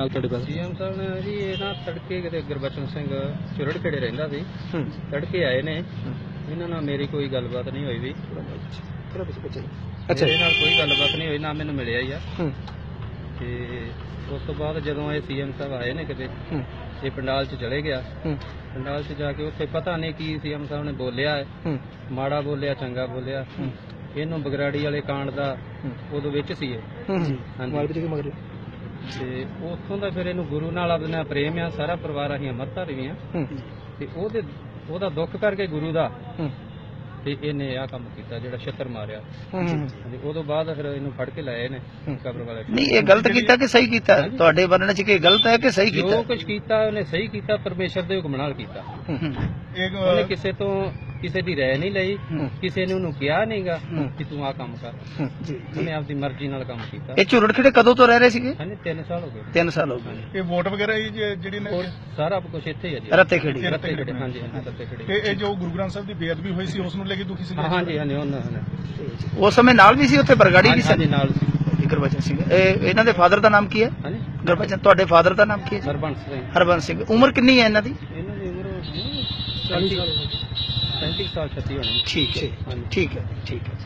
ਨਾਲ ਤੁਹਾਡੇ ਪਾਸ ਸੀਐਮ ਸਾਹਿਬ ਨੇ ਜੀ ਇਹ ਨਾ ਤੜਕੇ ਕਿਤੇ ਗੁਰਬਚਨ ਸਿੰਘ ਚੁਰੜ ਖੇੜੇ ਰਹਿੰਦਾ ਸੀ। ਤੜਕੇ ਆਏ ਨੇ। ਇਹਨਾਂ ਨਾਲ ਮੇਰੀ ਕੋਈ ਗੱਲਬਾਤ ਨਹੀਂ ਹੋਈ ਵੀ। ਅੱਛਾ ਮੇਰੇ ਨਾਲ ਕੋਈ ਗੱਲਬਾਤ ਨਹੀਂ ਹੋਈ ਨਾ ਮੈਨੂੰ ਮਿਲਿਆ ਹੀ ਆ। ਹੂੰ। ਤੇ ਉਸ ਤੋਂ ਬਾਅਦ ਜਦੋਂ ਇਹ ਸੀਐਮ ਸਾਹਿਬ ਆਏ ਨੇ ਕਿਤੇ ਹੂੰ। ਇਹ ਪੰਡਾਲ 'ਚ ਚਲੇ ਗਿਆ। ਹੂੰ। ਪੰਡਾਲ 'ਚ ਜਾ ਕੇ ਉੱਥੇ ਪਤਾ ਨਹੀਂ ਕੀ ਸੀਐਮ ਸਾਹਿਬ ਨੇ ਬੋਲਿਆ। ਹੈ। ਹੂੰ ਮਾੜਾ ਬੋਲਿਆ ਚੰਗਾ ਬੋਲਿਆ। ਹੂੰ। ਇਹਨੂੰ ਬਗਰਾੜੀ ਵਾਲੇ ਕਾਂਡ ਦਾ ਹੂੰ। ਉਦੋਂ ਵਿੱਚ ਸੀ ਇਹ। ਹੂੰ। ਹਾਂਜੀ। ਮਗਰ। ਤੇ ਉੱਥੋਂ ਦਾ ਫਿਰ ਇਹਨੂੰ ਗੁਰੂ ਨਾਲ ਆਪਣਾ ਪ੍ਰੇਮ ਆ ਸਾਰਾ ਪਰਿਵਾਰ ਅਸੀਂ ਅੰਮ੍ਰਿਤਧਾਰੀ ਵੀ ਆ। ਤੇ ਉਹਦੇ ਉਹਦਾ ਦੁੱਖ ਕਰਕੇ ਗੁਰੂ ਦਾ ਤੇ ਇਹਨੇ ਆ ਕੰਮ ਕੀਤਾ ਜਿਹੜਾ ਛੱਤਰ ਮਾਰਿਆ। ਹਾਂਜੀ ਉਦੋਂ ਬਾਅਦ ਫਿਰ ਇਹਨੂੰ ਫੜ ਕੇ ਲਾਏ ਨੇ ਹੂੰ। ਕਬਰ ਵਾਲੇ ਨਹੀਂ ਇਹ ਗਲਤ ਕੀਤਾ ਕਿ ਸਹੀ ਕੀਤਾ? ਤੁਹਾਡੇ ਵਰਣਨ ਚ ਕਿ ਗਲਤ ਹੈ ਕਿ ਸਹੀ ਜੋ ਕੀਤਾ ਕੁਝ ਕੀਤਾ ਉਹਨੇ ਸਹੀ ਕੀਤਾ ਪਰਮੇਸ਼ਰ ਦੇ ਹੁਕਮ ਨਾਲ ਕੀਤਾ। ਉਹਨੇ ਕਿਸੇ ਤੋਂ ਕਿਸੇ ਦੀ ਰਾਏ ਨਹੀਂ ਲਈ ਹੂੰ। ਕਿਸੇ ਨੇ ਉਹਨੂੰ ਕਿਹਾ ਨਹੀਂਗਾ ਹੂੰ। ਕਿ ਤੂੰ ਆ ਕੰਮ ਕਰ। ਹੂੰ ਉਹਨੇ ਆਪਦੀ ਮਰਜ਼ੀ ਨਾਲ ਕੰਮ ਕੀਤਾ। ਇਹ ਝੁਰੜ ਖੇੜੇ ਕਦੋਂ ਤੋਂ ਰਹਿ ਰਹੇ ਸੀਗੇ? ਹਾਂਜੀ 3 ਸਾਲ ਹੋ ਗਏ। 3 ਸਾਲ ਹੋ ਗਏ। ਇਹ ਵੋਟ ਵਗੈਰਾ ਜੇ- ਜਿਹੜੀ ਨੇ ਸਾਰਾ ਕੁਝ ਇੱਥੇ ਹੀ ਹੈ ਜੀ। ਰੱਤੇ ਖੇੜੀ। ਇਹ ਰੱਤੇ ਖੇੜੇ ਹਾਂਜੀ ਹਾਂਜੀ ਰੱਤੇ ਤੇ ਖੇੜੇ। ਇਹ ਜੋ ਗੁਰੂ ਗ੍ਰੰਥ ਸਾਹਿਬ ਦੀ ਬੇਅਦਬੀ ਹੋਈ ਸੀ ਉਸ ਨੂੰ ਲੈ ਕੇ ਦੁਖੀ ਸੀ ਹਾਂ, ਹਾਂਜੀ ਹਾਂਜੀ ਉਹਨਾਂ ਨੇ। ਉਸ ਸਮੇਂ ਨਾਲ ਵੀ ਸੀ ਉੱਥੇ ਬਰਗਾੜੀ ਵੀ ਹਾਂਜੀ ਸੀ? ਨਾਲ ਗੁਰਬਚਨ ਸਿੰਘ। ਇਹ ਇਹਨਾਂ ਦੇ ਫਾਦਰ ਦਾ ਨਾਮ ਕੀ ਹੈ? ਹਾਂਜੀ। ਗੁਰਬਚਨ ਤੁਹਾਡੇ ਫਾਦਰ ਦਾ ਨਾਮ ਕੀ ਹੈ? ਸਰਬੰਸ ਸਿੰਘ। ਹਰਬੰਸ ਸਿੰਘ। ਉਮਰ ਕਿੰਨੀ ਹੈ ਇਹਨਾਂ ਦੀ? ਇਹਨਾਂ ਦੀ ਉਮਰ 40 ਸਾਲ 35 ਸਾਲ 36 ਹੋਣੀ ਠੀਕ ਹੈ ਹਾਂਜੀ। ਠੀਕ ਹੈ ਠੀਕ ਹੈ।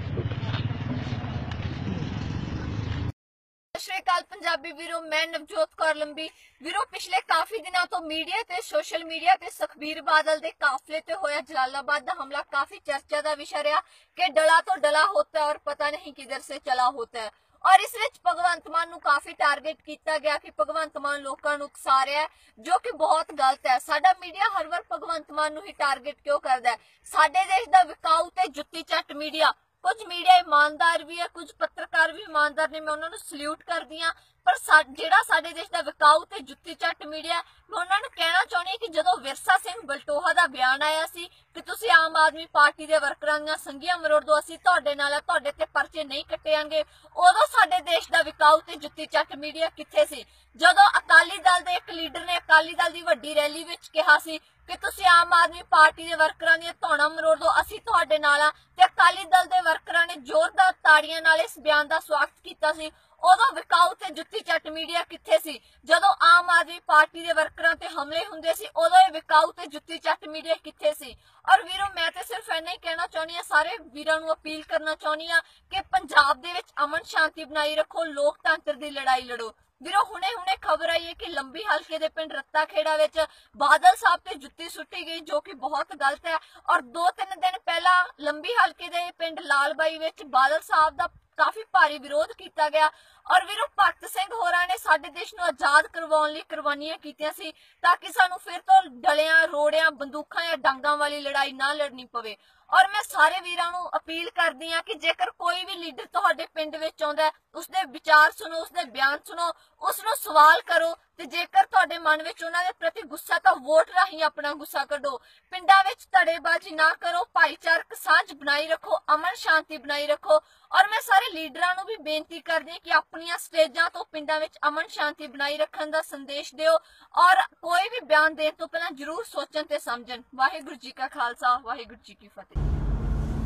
ਸਤਿ ਸ਼੍ਰੀ ਅਕਾਲ ਪੰਜਾਬੀ ਵੀਰੋ ਮੈਂ ਨਵਜੋਤ ਕੌਰ ਲੰਬੀ। ਵੀਰੋ ਪਿਛਲੇ ਕਾਫੀ ਦਿਨਾਂ ਤੋਂ ਮੀਡੀਆ ਤੇ ਸੋਸ਼ਲ ਮੀਡੀਆ ਤੇ ਸੁਖਬੀਰ ਬਾਦਲ ਦੇ ਕਾਫਲੇ ਤੇ ਹੋਇਆ ਜਲਾਲਾਬਾਦ ਦਾ ਹਮਲਾ। ਕਾਫੀ ਚਰਚਾ ਦਾ ਵਿਸ਼ਾ ਰਿਹਾ ਕਿ ਡਲਾ ਤੋਂ ਡਲਾ ਹੋਤਾ ਹੈ ਔਰ ਪਤਾ ਨਹੀਂ ਕਿਧਰ ਸੇ ਚਲਾ ਹੋਤਾ ਹੈ। ਔਰ ਇਸ ਵਿੱਚ ਭਗਵੰਤ ਮਾਨ ਨੂੰ ਕਾਫੀ ਟਾਰਗੇਟ ਕੀਤਾ ਗਿਆ ਕਿ ਭਗਵੰਤ ਮਾਨ ਲੋਕਾਂ ਨੂੰ ਉਕਸਾ ਰਿਹਾ ਜੋ ਕਿ ਬਹੁਤ ਗਲਤ ਹੈ। ਸਾਡਾ ਮੀਡੀਆ ਹਰ ਵਾਰ ਭਗਵੰਤ ਮਾਨ ਨੂੰ ਹੀ ਟਾਰਗੇਟ ਕਿਉਂ ਕਰਦਾ ਹੈ? ਸਾਡੇ ਦੇਸ਼ ਦਾ ਵਿਕਾਊ ਤੇ ਜੁੱਤੀ ਚੱਟ ਮੀਡੀਆ ਕੁਝ ਮੀਡੀਆ ਇਮਾਨਦਾਰ ਵੀ ਹੈ, ਕੁਝ ਪੱਤਰਕਾਰ ਵੀ ਇਮਾਨਦਾਰ ਨੇ। ਮੈਂ ਉਹਨਾਂ ਨੂੰ ਸਲੂਟ ਕਰਦੀ ਹਾਂ। ਪਰ ਜਿਹੜਾ ਸਾਡੇ ਦੇਸ਼ ਦਾ ਵਿਕਾਊ ਤੇ ਜੁੱਤੀ ਚੱਟ ਮੀਡੀਆ, ਮੈਂ ਉਹਨਾਂ ਨੂੰ ਕਹਿਣਾ ਚਾਹੁੰਦੀ ਹਾਂ ਕਿ ਜਦੋਂ ਵਿਰਸਾ ਸਿੰਘ ਬਲਟੋਹਾ ਦਾ ਬਿਆਨ ਆਇਆ ਸੀ ਕਿ ਤੁਸੀਂ ਆਮ ਆਦਮੀ ਪਾਰਟੀ ਦੇ ਵਰਕਰਾਂ ਦੀਆਂ ਸੰਗੀਆਂ ਮਰੋੜ ਦੋ, ਅਸੀਂ ਤੁਹਾਡੇ ਨਾਲ ਆ, ਤੁਹਾਡੇ ਤੇ ਪਰਚੇ ਨਹੀਂ ਕੱਟਿਆਂਗੇ, ਉਦੋਂ ਸਾਡੇ ਦੇਸ਼ ਦਾ ਵਿਕਾਊ ਤੇ ਜੁੱਤੀ ਚੱਟ ਮੀਡੀਆ ਕਿੱਥੇ ਸੀ? ਜਦੋਂ ਅਕਾਲੀ ਦਲ ਦੇ ਇੱਕ ਲੀਡਰ ਨੇ ਅਕਾਲੀ ਦਲ ਦੀ ਵੱਡੀ ਰੈਲੀ ਵਿੱਚ ਕਿਹਾ ਸੀ ਕਿ ਤੁਸੀਂ ਆਮ ਆਦਮੀ ਪਾਰਟੀ ਦੇ ਵਰਕਰਾਂ ਦੀਆਂ ਧੌਣਾ ਮਰੋੜ ਦੋ, ਅਸੀਂ ਤੁਹਾਡੇ ਨਾਲ ਆ, ਤੇ ਅਕਾਲੀ ਦਲ ਦੇ ਵਰਕਰਾਂ ਨੇ ਜ਼ੋਰਦਾਰ ਤਾੜੀਆਂ ਨਾਲ ਇਸ ਬਿਆਨ ਦਾ ਸਵਾਗਤ ਕੀਤਾ ਸੀ। ਉਦੋਂ ਵਿਕਾਊ ਤੇ ਜੁੱਤੀ ਚੱਟ ਮੀਡੀਆ ਕਿੱਥੇ ਸੀ? ਜਦੋਂ ਆਮ ਆਦਮੀ ਪਾਰਟੀ ਦੇ ਵਰਕਰਾਂ ਤੇ ਹਮਲੇ ਹੁੰਦੇ ਸੀ, ਉਦੋਂ ਇਹ ਵਿਕਾਊ ਤੇ ਜੁੱਤੀ ਚੱਟ ਮੀਡੀਆ ਕਿੱਥੇ ਸੀ? ਔਰ ਵੀਰੋ, ਮੈਂ ਤੇ ਸਿਰਫ ਇੰਨਾ ਹੀ ਕਹਿਣਾ ਚਾਹੁੰਦੀ ਆ ਸਾਰੇ ਵੀਰਾਂ ਨੂੰ ਅਪੀਲ ਕਰਨਾ ਚਾਹੁੰਦੀ ਆ ਕਿ ਪੰਜਾਬ ਦੇ ਵਿੱਚ ਅਮਨ ਸ਼ਾਂਤੀ ਬਣਾਈ ਰੱਖੋ, ਲੋਕਤੰਤਰ ਦੀ ਲੜਾਈ ਲੜੋ। ਵੀਰੋ, ਹੁਣੇ ਹੁਣੇ ਖਬਰ ਆਈ ਹੈ ਕਿ ਲੰਬੀ ਹਲਕੇ ਦੇ ਪਿੰਡ ਰੱਤਾ ਖੇੜਾ ਵਿੱਚ ਬਾਦਲ ਸਾਹਿਬ ਤੇ ਜੁੱਤੀ ਸੁੱਟੀ ਗਈ, ਜੋ ਕਿ ਬਹੁਤ ਗਲਤ ਹੈ। ਔਰ ਦੋ ਤਿੰਨ ਦਿਨ ਪਹਿਲਾਂ ਲੰਬੀ ਹਲਕੇ ਦੇ ਪਿੰਡ ਲਾਲਬਾਈ ਵਿੱਚ ਬਾਦਲ ਸਾਹਿਬ ਦਾ ਕਾਫੀ ਭਾਰੀ ਵਿਰੋਧ ਕੀਤਾ ਗਿਆ। ਔਰ ਵੀਰੋ, ਭਗਤ ਸਿੰਘ ਹੋਰਾਂ ਨੇ ਸਾਡੇ ਦੇਸ਼ ਨੂੰ ਆਜ਼ਾਦ ਕਰਵਾਉਣ ਲਈ ਕੁਰਬਾਨੀਆਂ ਕੀਤੀਆਂ ਸੀ, ਤਾਂ ਕਿ ਸਾਨੂੰ ਫਿਰ ਤੋਂ ਡਲਿਆਂ, ਰੋੜਿਆਂ, ਬੰਦੂਕਾਂ ਜਾਂ ਡਾਂਗਾਂ ਵਾਲੀ ਲੜਾਈ ਨਾ ਲੜਨੀ ਪਵੇ। ਔਰ ਮੈਂ ਸਾਰੇ ਵੀਰਾਂ ਨੂੰ ਅਪੀਲ ਕਰਦੀ ਹਾਂ ਕਿ ਜੇਕਰ ਕੋਈ ਵੀ ਲੀਡਰ ਤੁਹਾਡੇ ਪਿੰਡ ਵਿੱਚ ਆਉਂਦਾ ਹੈ, ਉਸਦੇ ਵਿਚਾਰ ਸੁਣੋ, ਉਸਦੇ ਬਿਆਨ ਸੁਣੋ ਉਸ ਨੂੰ ਸਵਾਲ ਕਰੋ ਤੇ ਜੇਕਰ ਤੁਹਾਡੇ ਮਨ ਵਿੱਚ ਉਹਨਾਂ ਦੇ ਪ੍ਰਤੀ ਗੁੱਸਾ ਤਾਂ ਵੋਟ ਰਾਹੀਂ ਆਪਣਾ ਗੁੱਸਾ ਕੱਢੋ। ਪਿੰਡਾਂ ਵਿੱਚ ਧੜੇਬਾਜ਼ੀ ਨਾ ਕਰੋ, ਭਾਈਚਾਰਕ ਸਾਂਝ ਬਣਾਈ ਰੱਖੋ, ਅਮਨ ਸ਼ਾਂਤੀ ਬਣਾਈ ਰੱਖੋ। ਔਰ ਮੈਂ ਸਾਰੇ ਲੀਡਰਾਂ ਨੂੰ ਵੀ ਬੇਨਤੀ ਕਰਦੀ ਹਾਂ ਕਿ ਆਪਣੀਆਂ ਸਟੇਜਾਂ ਤੋਂ ਪਿੰਡਾਂ ਵਿੱਚ ਅਮਨ ਸ਼ਾਂਤੀ ਬਣਾਈ ਰੱਖਣ ਦਾ ਸੰਦੇਸ਼ ਦਿਓ ਔਰ ਕੋਈ ਵੀ ਬਿਆਨ ਦੇਣ ਤੋਂ ਪਹਿਲਾਂ ਜ਼ਰੂਰ ਸੋਚਣ ਤੇ ਸਮਝਣ। ਵਾਹਿਗੁਰੂ ਜੀ ਕਾ ਖਾਲਸਾ, ਵਾਹਿਗੁਰੂ ਜੀ ਕੀ ਫਤਿਹ।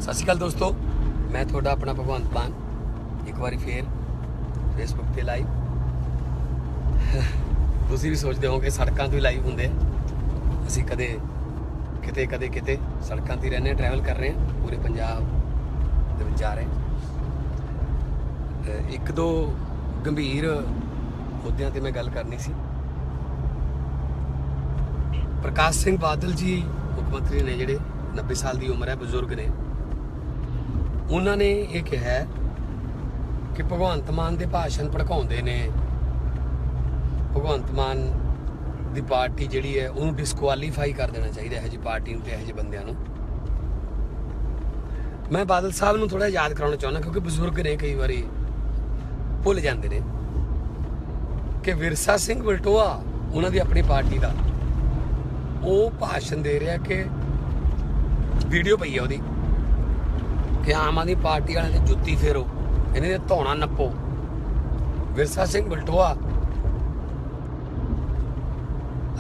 ਸਤਿ ਸ਼੍ਰੀ ਅਕਾਲ ਦੋਸਤੋ, ਮੈਂ ਤੁਹਾਡਾ ਆਪਣਾ ਭਗਵੰਤ ਮਾਨ, ਇੱਕ ਵਾਰੀ ਫੇਰ ਫੇਸਬੁੱਕ ਤੇ ਲਾਈਵ ਤੁਸੀਂ ਵੀ ਸੋਚਦੇ ਹੋਵੋਗੇ ਸੜਕਾਂ ਤੋਂ ਹੀ ਲਾਈਵ ਹੁੰਦੇ ਅਸੀਂ ਕਦੇ ਕਿਤੇ ਕਦੇ ਕਿਤੇ ਸੜਕਾਂ ਤੇ ਹੀ ਰਹਿੰਦੇ ਟਰੈਵਲ ਕਰ ਰਹੇ ਹਾਂ, ਪੂਰੇ ਪੰਜਾਬ ਦੇ ਵਿੱਚ ਜਾ ਰਹੇ ਇੱਕ ਦੋ ਗੰਭੀਰ ਮੁੱਦਿਆਂ ਤੇ ਮੈਂ ਗੱਲ ਕਰਨੀ ਸੀ। ਪ੍ਰਕਾਸ਼ ਸਿੰਘ ਬਾਦਲ ਜੀ ਮੁੱਖ ਮੰਤਰੀ ਨੇ ਜਿਹੜੇ 90 ਸਾਲ ਦੀ ਉਮਰ ਹੈ, ਬਜ਼ੁਰਗ ਨੇ। ਉਹਨਾਂ ਨੇ ਇਹ ਕਿਹਾ ਕਿ ਭਗਵੰਤ ਮਾਨ ਦੇ ਭਾਸ਼ਣ ਭੜਕਾਉਂਦੇ ਨੇ। ਭਗਵੰਤ ਮਾਨ ਦੀ ਪਾਰਟੀ ਜਿਹੜੀ ਹੈ, ਉਹਨੂੰ ਡਿਸਕੁਆਲੀਫਾਈ ਕਰ ਦੇਣਾ ਚਾਹੀਦਾ ਹੈ ਜੀ ਪਾਰਟੀ ਨੂੰ ਤੇ ਇਹੋ ਜਿਹੇ ਬੰਦਿਆਂ ਨੂੰ। ਮੈਂ ਬਾਦਲ ਸਾਹਿਬ ਨੂੰ ਥੋੜਾ ਯਾਦ ਕਰਾਉਣਾ ਚਾਹੁੰਦਾ ਕਿਉਂਕਿ ਬਜ਼ੁਰਗ ਨੇ ਕਈ ਵਾਰੀ ਭੁੱਲ ਜਾਂਦੇ ਨੇ ਕਿ ਵਿਰਸਾ ਸਿੰਘ ਬਲਟੋਆ ਉਹਨਾਂ ਦੀ ਆਪਣੀ ਪਾਰਟੀ ਦਾ। ਉਹ ਭਾਸ਼ਣ ਦੇ ਰਿਹਾ ਕਿ ਵੀਡੀਓ ਪਈ ਹੈ ਉਹਦੀ। ਕਿ ਆਮ ਆਦਮੀ ਪਾਰਟੀ ਵਾਲਿਆਂ ਦੀ ਜੁੱਤੀ ਫੇਰੋ ਇਹਨਾਂ ਦੇ ਧੌਣਾ ਨੱਪੋ। ਵਿਰਸਾ ਸਿੰਘ ਬਲਟੋਆ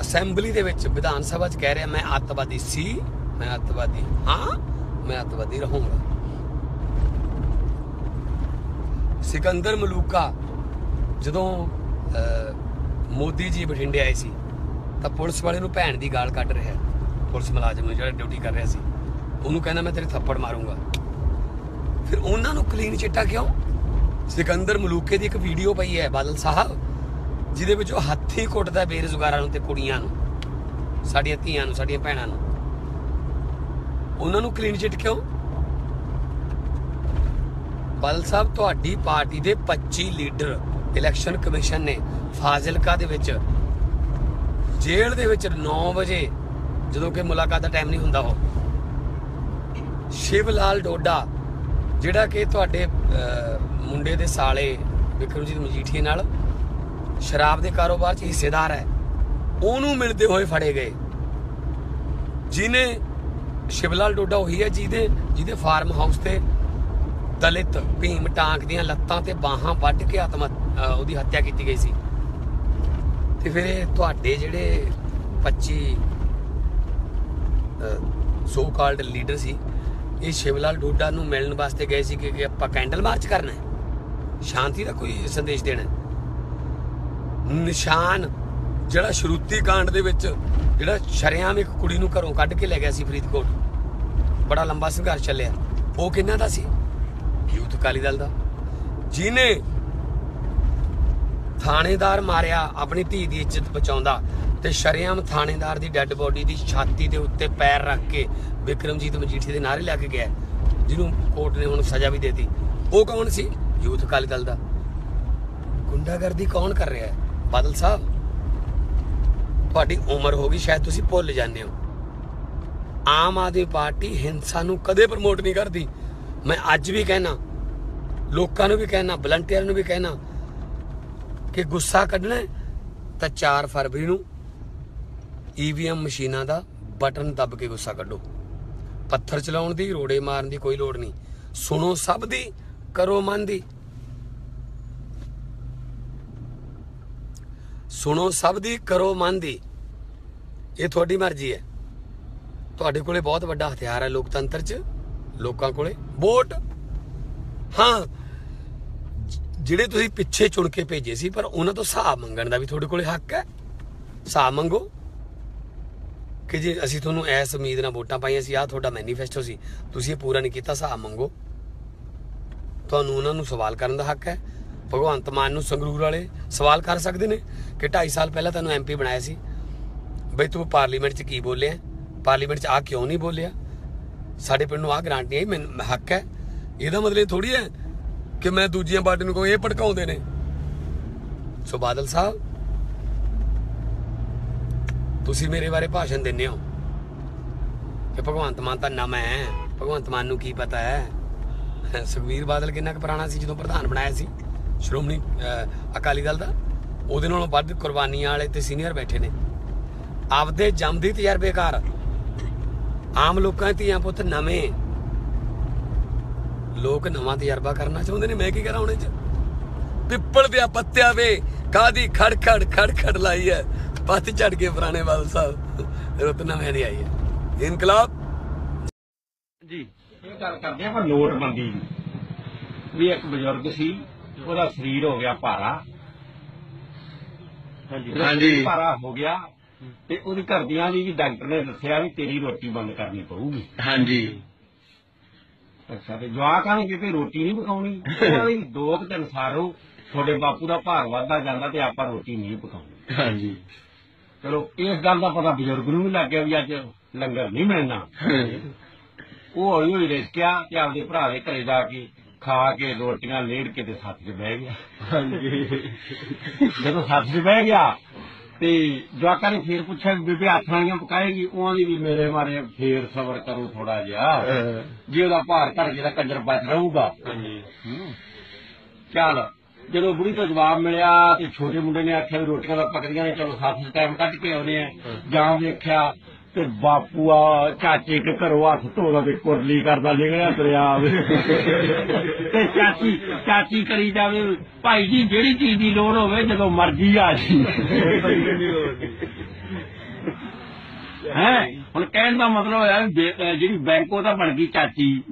ਅਸੈਂਬਲੀ ਦੇ ਵਿੱਚ ਵਿਧਾਨ ਸਭਾ 'ਚ ਕਹਿ ਰਿਹਾ ਮੈਂ ਅੱਤਵਾਦੀ ਸੀ ਮੈਂ ਅੱਤਵਾਦੀ ਹਾਂ ਮੈਂ ਅੱਤਵਾਦੀ ਰਹੂੰਗਾ। ਸਿਕੰਦਰ ਮਲੂਕਾ ਜਦੋਂ ਅਹ, ਮੋਦੀ ਜੀ ਬਠਿੰਡੇ ਆਏ ਸੀ ਤਾਂ ਪੁਲਿਸ ਵਾਲੇ ਨੂੰ ਭੈਣ ਦੀ ਗਾਲ ਕੱਢ ਰਿਹਾ। ਪੁਲਿਸ ਮੁਲਾਜ਼ਮ ਨੂੰ ਜਿਹੜਾ ਡਿਊਟੀ ਕਰ ਰਿਹਾ ਸੀ ਉਹਨੂੰ ਕਹਿੰਦਾ ਮੈਂ ਤੇਰੇ ਥੱਪੜ ਮਾਰੂੰਗਾ। ਫਿਰ ਉਹਨਾਂ ਨੂੰ ਕਲੀਨ ਚਿੱਟਾ ਕਿਉਂ? ਸਿਕੰਦਰ ਮਲੂਕੇ ਦੀ ਇੱਕ ਵੀਡੀਓ ਪਈ ਹੈ ਬਾਦਲ ਸਾਹਿਬ, ਜਿਹਦੇ ਵਿੱਚ ਉਹ ਹੱਥੀ ਕੁੱਟਦਾ ਬੇਰੁਜ਼ਗਾਰਾਂ ਨੂੰ ਤੇ ਕੁੜੀਆਂ ਨੂੰ, ਸਾਡੀਆਂ ਧੀਆਂ ਨੂੰ, ਸਾਡੀਆਂ ਭੈਣਾਂ ਨੂੰ। ਉਹਨਾਂ ਨੂੰ ਕਲੀਨ ਚਿੱਟ ਕਿਉਂ? ਬਾਦਲ ਸਾਹਿਬ, ਤੁਹਾਡੀ ਪਾਰਟੀ ਦੇ 25 ਲੀਡਰ ਇਲੈਕਸ਼ਨ ਕਮਿਸ਼ਨ ਨੇ ਫਾਜ਼ਿਲਕਾ ਦੇ ਵਿੱਚ ਜੇਲ੍ਹ ਦੇ ਵਿੱਚ 9 ਵਜੇ, ਜਦੋਂ ਕਿ ਮੁਲਾਕਾਤ ਦਾ ਟਾਈਮ ਨਹੀਂ ਹੁੰਦਾ ਉਹ ਸ਼ਿਵ ਲਾਲ ਡੋਡਾ ਜਿਹੜਾ ਕਿ ਤੁਹਾਡੇ ਮੁੰਡੇ ਦੇ ਸਾਲੇ ਵਿਕਰਮਜੀਤ ਮਜੀਠੀਏ ਨਾਲ ਸ਼ਰਾਬ ਦੇ ਕਾਰੋਬਾਰ 'ਚ ਹਿੱਸੇਦਾਰ ਹੈ, ਉਹਨੂੰ ਮਿਲਦੇ ਹੋਏ ਫੜੇ ਗਏ। ਜਿਨੇ ਸ਼ਿਵਲਾਲ ਡੋਡਾ ਉਹੀ ਹੈ ਜਿਹਦੇ ਜਿਹਦੇ ਫਾਰਮ ਹਾਊਸ ਤੇ ਦਲਿਤ, ਭੀਮ ਟਾਂਕ ਦੀਆਂ ਲੱਤਾਂ ਤੇ ਬਾਹਾਂ ਵੱਢ ਕੇ ਆਤਮ ਉਹਦੀ ਹੱਤਿਆ ਕੀਤੀ ਗਈ ਸੀ। ਤੇ ਫਿਰ ਇਹ ਤੁਹਾਡੇ ਜਿਹੜੇ 25 ਸੋ ਕਾਲਡ ਲੀਡਰ ਸੀ ਇਹ ਸ਼ਿਵਲਾਲ ਡੋਡਾ ਨੂੰ ਮਿਲਣ ਵਾਸਤੇ ਗਏ ਸੀ ਕਿ ਆਪਾਂ ਕੈਂਡਲ ਮਾਰਚ ਕਰਨਾ ਹੈ। ਸ਼ਾਂਤੀ ਦਾ ਕੋਈ ਸੰਦੇਸ਼ ਦੇਣਾ ਹੈ। ਨਿਸ਼ਾਨ ਜਿਹੜਾ ਸ਼ਰੂਤੀ ਕਾਂਡ ਦੇ ਵਿੱਚ ਜਿਹੜਾ ਸ਼ਰੇਆਮ ਇੱਕ ਕੁੜੀ ਨੂੰ ਘਰੋਂ ਕੱਢ ਕੇ ਲੈ ਗਿਆ ਸੀ ਫਰੀਦਕੋਟ। ਬੜਾ ਲੰਬਾ ਸੰਘਰਸ਼ ਚੱਲਿਆ। ਉਹ ਕਿੰਨਾ ਦਾ ਸੀ? ਯੂਥ ਅਕਾਲੀ ਦਲ ਦਾ। ਜਿਹਨੇ ਥਾਣੇਦਾਰ ਮਾਰਿਆ, ਆਪਣੀ ਧੀ ਦੀ ਇੱਜ਼ਤ ਬਚਾਉਂਦਾ। ਤੇ ਸ਼ਰੇਆਮ ਥਾਣੇਦਾਰ ਦੀ ਡੈੱਡ ਬੋਡੀ ਦੀ ਛਾਤੀ ਦੇ ਉੱਤੇ ਪੈਰ ਰੱਖ ਕੇ ਵਿਕਰਮਜੀਤ ਮਜੀਠੀ ਦੇ ਨਾਰੇ ਲੈ ਕੇ ਗਿਆ ਜਿਹਨੂੰ ਕੋਰਟ ਨੇ ਹੁਣ ਸਜ਼ਾ ਵੀ ਦੇਤੀ। ਉਹ ਕੌਣ ਸੀ? ਯੂਥ ਅਕਾਲੀ ਦਲ ਦਾ। ਗੁੰਡਾਗਰਦੀ ਕੌਣ ਕਰ ਰਿਹਾ ਹੈ? ਬਾਦਲ ਸਾਹਿਬ? ਤੁਹਾਡੀ ਉਮਰ ਹੋ ਗਈ, ਸ਼ਾਇਦ ਤੁਸੀਂ ਭੁੱਲ ਜਾਂਦੇ ਹੋ। ਆਮ ਆਦਮੀ ਪਾਰਟੀ ਹਿੰਸਾ ਨੂੰ ਕਦੇ ਪ੍ਰਮੋਟ ਨਹੀਂ ਕਰਦੀ। ਮੈਂ ਅੱਜ ਵੀ ਕਹਿਣਾ, ਲੋਕਾਂ ਨੂੰ ਵੀ ਕਹਿਣਾ ਵਲੰਟੀਅਰ ਨੂੰ ਵੀ ਕਹਿਣਾ ਕਿ ਗੁੱਸਾ ਕੱਢਣਾ ਤਾਂ 4 ਫਰਵਰੀ ਨੂੰ ਈਵੀਐਮ ਮਸ਼ੀਨਾਂ ਦਾ ਬਟਨ ਦੱਬ ਕੇ ਗੁੱਸਾ ਕੱਢੋ। ਪੱਥਰ ਚਲਾਉਣ ਦੀ, ਰੋੜੇ ਮਾਰਨ ਦੀ ਕੋਈ ਲੋੜ ਨਹੀਂ। ਸੁਣੋ ਸਭ ਦੀ, ਕਰੋ ਮਨ ਦੀ। ਸੁਣੋ ਸਭ ਦੀ, ਕਰੋ ਮਨ ਦੀ। ਇਹ ਤੁਹਾਡੀ ਮਰਜ਼ੀ ਹੈ। ਤੁਹਾਡੇ ਕੋਲੇ ਬਹੁਤ ਵੱਡਾ ਹਥਿਆਰ ਹੈ ਲੋਕਤੰਤਰ 'ਚ, ਲੋਕਾਂ ਕੋਲੇ। ਵੋਟ! ਹਾਂ, ਜਿਹੜੇ ਤੁਸੀਂ ਪਿੱਛੇ ਚੁਣ ਕੇ ਭੇਜੇ ਸੀ, ਪਰ ਉਹਨਾਂ ਤੋਂ ਹਿਸਾਬ ਮੰਗਣ ਦਾ ਵੀ ਤੁਹਾਡੇ ਕੋਲੇ ਹੱਕ ਹੈ। ਹਿਸਾਬ ਮੰਗੋ। ਕਿ ਜੇ ਅਸੀਂ ਤੁਹਾਨੂੰ ਐਸ ਉਮੀਦ ਨਾਲ ਵੋਟਾਂ ਪਾਈਆਂ ਸੀ, ਆਹ ਤੁਹਾਡਾ ਮੈਨੀਫੈਸਟੋ ਸੀ, ਤੁਸੀਂ ਇਹ ਪੂਰਾ ਨਹੀਂ ਕੀਤਾ, ਹਿਸਾਬ ਮੰਗੋ। ਤੁਹਾਨੂੰ ਉਹਨਾਂ ਨੂੰ ਸਵਾਲ ਕਰਨ ਦਾ ਹੱਕ ਹੈ। ਭਗਵੰਤ ਮਾਨ ਨੂੰ ਸੰਗਰੂਰ ਵਾਲੇ ਸਵਾਲ ਕਰ ਸਕਦੇ ਨੇ ਕਿ 2.5 ਸਾਲ ਪਹਿਲਾਂ ਤੈਨੂੰ ਐਮਪੀ ਬਣਾਇਆ ਸੀ। ਬਈ ਤੂੰ ਪਾਰਲੀਮੈਂਟ 'ਚ ਕੀ ਬੋਲਿਆ? ਪਾਰਲੀਮੈਂਟ 'ਚ ਆ ਕਿਉਂ ਨਹੀਂ ਬੋਲਿਆ? ਸਾਡੇ ਪਿੰਡ ਨੂੰ ਆ ਗ੍ਰਾਂਟ ਨਹੀਂ ਮੈਨੂੰ ਹੱਕ ਹੈ। ਇਹਦਾ ਮਤਲਬ ਥੋੜੀ ਹੈ ਕਿ ਮੈਂ ਦੂਜੀਆਂ ਪਾਰਟੀ ਨੂੰ ਕੋਈ ਇਹ ਭੜਕਾਉਂਦੇ ਨੇ। ਸੋ ਬਾਦਲ ਸਾਹਿਬ ਤੁਸੀਂ ਮੇਰੇ ਬਾਰੇ ਭਾਸ਼ਣ ਦਿੰਦੇ ਹੋ। ਕਿ ਭਗਵੰਤ ਮਾਨ ਤਾਂ ਨਵਾਂ ਹੈ। ਭਗਵੰਤ ਮਾਨ ਨੂੰ ਕੀ ਪਤਾ ਹੈ? ਸੁਖਵੀਰ ਬਾਦਲ ਕਿੰਨਾ ਕੁ ਪੁਰਾਣਾ ਸੀ ਜਦੋਂ ਪ੍ਰਧਾਨ ਬਣਾਇਆ ਸੀ? ਸ਼੍ਰੋਮਣੀ ਅਕਾਲੀ ਦਲ ਦਾ? ਉਹਦੇ ਨਾਲੋਂ ਵੱਧ ਕੁਰਬਾਨੀਆਂ ਵਾਲੇ ਤੇ ਸੀਨੀਅਰ ਬੈਠੇ ਨੇ। ਆਪਦੇ ਜੰਮਦੀ ਤਜਰਬੇਕਾਰ ਆਮ ਲੋਕਾਂ ਦੇ ਧੀਆਂ ਪੁੱਤ ਨਵੇਂ। ਲੋਕ ਨਵਾਂ ਤਜਰਬਾ ਕਰਨਾ ਚਾਹੁੰਦੇ ਨੇ। ਮੈਂ ਕੀ ਕਰਾਂ ਉਹਨੇ ਚ? ਪਿੱਪਲ ਦੇ ਪੱਤਿਆਂ ਵੇ ਕਾਦੀ ਖੜ ਖੜ ਖੜ ਖੜ ਲਾਈ ਹੈ? ਪੱਤ ਝੜ ਕੇ ਪੁਰਾਣੇ ਬਾਦਲ ਸਾਹਿਬ। ਰੁੱਤ ਨਵੇਂ ਦੀ ਆਈ ਹੈ। ਇਨਕਲਾਬ। ਜੀ। ਇਹ ਗੱਲ ਕਰਦੇ ਆਪਾਂ ਨੋਟਬੰਦੀ ਦੀ। ਵੀ ਇੱਕ ਬਜ਼ੁਰਗ ਸੀ ਉਹਦਾ ਸਰੀਰ ਹੋ ਗਿਆ ਭਾਰਾ। ਹਾਂਜੀ। ਸਰੀਰ ਭਾਰਾ ਹੋ ਗਿਆ। ਤੇ ਉਹਦੀ ਘਰਦਿਆਂ ਦੀ ਵੀ ਡਾਕਟਰ ਨੇ ਦੱਸਿਆ ਵੀ ਤੇਰੀ ਰੋਟੀ ਬੰਦ ਕਰਨੀ ਪਊਗੀ। ਹਾਂਜੀ। ਅੱਛਾ ਤੇ ਜਵਾਕਾਂ ਨੂੰ ਕਿਤੇ ਰੋਟੀ ਨਹੀਂ ਪਕਾਉਣੀ। ਉਹਨਾਂ ਦੀ ਦੋ ਕੁ ਦਿਨ ਸਾਰੋ ਤੁਹਾਡੇ ਬਾਪੂ ਦਾ ਭਾਰ ਵੱਧਦਾ ਜਾਂਦਾ ਤੇ ਆਪਾਂ ਰੋਟੀ ਨਹੀਂ ਪਕਾਉਣੀ। ਹਾਂਜੀ। ਚਲੋ ਇਸ ਗੱਲ ਦਾ ਪਤਾ ਬਜ਼ੁਰਗ ਨੂੰ ਵੀ ਲੱਗ ਗਿਆ ਵੀ ਅੱਜ ਲੰਗਰ ਨਹੀਂ ਮਿਲਣਾ। ਉਹ ਹੌਲੀ ਹੌਲੀ ਰਿਸਕਿਆ ਤੇ ਆਪਦੇ ਭਰਾ ਦੇ ਘਰੇ ਜਾ ਕੇ ਖਾ ਕੇ ਰੋਟੀਆਂ ਲੇੜ ਕੇ ਤੇ ਸੱਤ 'ਚ ਬਹਿ ਗਿਆ। ਹਾਂਜੀ। ਜਦੋਂ ਸੱਤ 'ਚ ਬਹਿ ਗਿਆ ਤੇ ਜਵਾਕਾਂ ਨੇ ਫੇਰ ਪੁੱਛਿਆ ਵੀ ਬੇਬੇ ਵਾਲੀਆਂ ਪਕਾਏਗੀ? ਉਹਨਾਂ ਦੀ ਵੀ ਮੇਰੇ ਮਾਰੇ ਫੇਰ ਸਬਰ ਕਰੋ ਥੋੜਾ ਜਿਹਾ। ਜੇ ਉਹਦਾ ਭਾਰ ਘਟ ਗਿਆ ਤਾਂ ਕੰਜਰ ਬਚ ਰਹੂਗਾ। ਹਾਂਜੀ। ਚੱਲ ਜਦੋਂ ਬੁੜੀ ਤੋਂ ਜਵਾਬ ਮਿਲਿਆ ਤੇ ਛੋਟੇ ਮੁੰਡੇ ਨੇ ਆਖਿਆ ਵੀ ਰੋਟੀਆਂ ਤਾਂ ਪੱਕਦੀਆਂ ਨੇ, ਚਲੋ ਸਾਥ ਟਾਈਮ ਕੱਢ ਕੇ ਆਉਨੇ ਆ। ਜਾਂ ਵੇਖਿਆ ਤੇ ਬਾਪੂ ਆ, ਚਾਚੇ ਕੇ ਘਰੋਂ ਹੱਥ ਧੋਦਾ ਤੇ ਕੁਰਲੀ ਕਰਦਾ ਨਿਕਲਿਆ ਦਰਿਆ ਤੇ ਚਾਚੀ ਚਾਚੀ ਕਰੀ ਜਾਵੇ, ਭਾਈ ਜੀ, ਜਿਹੜੀ ਚੀਜ਼ ਦੀ ਲੋੜ ਹੋਵੇ ਜਦੋਂ ਮਰਜ਼ੀ ਆ ਜੀ। ਹੈ? ਹੁਣ ਕਹਿਣ ਦਾ ਮਤਲਬ ਹੋਇਆ ਵੀ ਬੇ- ਜਿਹੜੀ ਬੈਂਕੋ ਤਾਂ ਬਣ ਗਈ ਚਾਚੀ।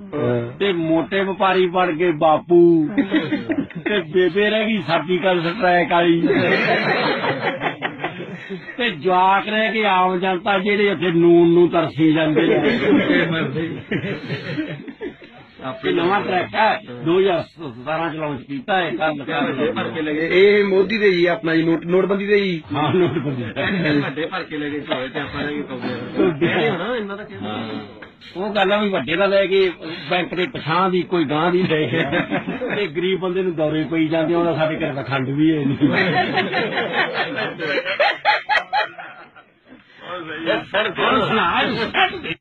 ਤੇ ਮੋਟੇ ਵਪਾਰੀ ਬਣ ਗਏ ਬਾਪੂ। ਤੇ ਬੇਬੇ ਰਹਿ ਗਈ ਸਰਜੀਕਲ ਸਟ੍ਰਾਈਕ ਵਾਲੀ। ਤੇ ਜਵਾਕ ਰਹਿ ਕੇ ਆਮ ਜਨਤਾ ਜਿਹੜੇ ਉੱਥੇ ਨੂਨ ਨੂੰ ਤਰਸੀ ਜਾਂਦੇ ਨੇ। ਆਪੇ ਨਵਾਂ ਟਰੈਕ ਹੈ 2017 ਚ ਲਾਂਚ ਕੀਤਾ ਹੈ ਕੱਲ ਭਰ ਕੇ ਲਗੇ ਇਹ ਮੋਦੀ ਦੇ ਜੀ ਆਪਣਾ ਜੀ ਨੋਟ ਨੋਟਬੰਦੀ ਦੇ ਜੀ ਹਾਂ ਨੋਟਬੰਦੀ। ਵੱਡੇ ਭਰ ਕੇ ਲੈ ਕੇ ਹੋਏ ਤੇ ਆਪਾਂ ਨੇ ਪਾਉਂਦੇ ਹੋਣਾ ਇਹਨਾਂ ਦਾ ਉਹ ਗੱਲ ਵੀ ਵੱਡੇ ਦਾ ਲੈ ਕੇ ਬੈਂਕ ਦੇ ਪਛਾਂ ਦੀ ਕੋਈ ਗਾਂ ਦੀ ਲੈ ਕੇ ਤੇ ਗਰੀਬ ਬੰਦੇ ਨੂੰ ਦੌਰੇ ਪਈ ਜਾਂਦੇ ਉਹਦਾ ਸਾਡੇ ਘਰ ਦਾ ਖੰਡ ਵੀ ਹੈ ਨਹੀਂ। ਸੁਣਾ